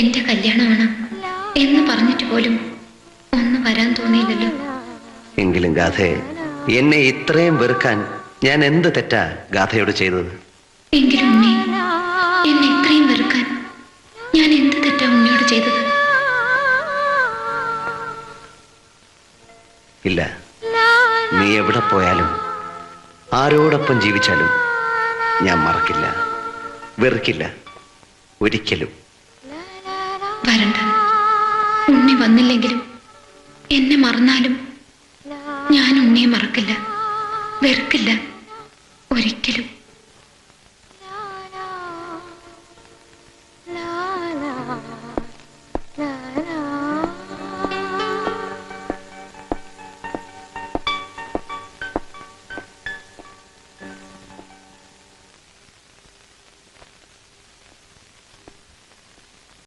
എന്റെ കല്യാണമാണ് എന്ന് പറഞ്ഞിട്ട് പോലും ഒന്ന് വരാൻ തോന്നിയില്ലല്ലോ. എങ്കിലും ഗാഥയെ എന്നെ ഇത്രയും വെറുക്കാൻ ഞാൻ എന്ത് തെറ്റാ ഗാഥയോട് ചെയ്തത്? എങ്കിലും ഉണ്ണി എന്നെ ഇത്രയും വെറുക്കാൻ ഞാൻ എന്ത് തെറ്റാ ഉണ്ണിയോട് ചെയ്തത്? ഇല്ല നീ എവിടെ പോയാലും ആരോടൊപ്പം ജീവിച്ചാലും ഞാൻ മറക്കില്ല വെറുക്കില്ല ഒരിക്കലും. ഉണ്ണി വന്നില്ലെങ്കിലും എന്നെ മറന്നാലും ഞാൻ ഉണ്ണിയെ മറക്കില്ല വെറുക്കില്ല. ഒരിക്കലും.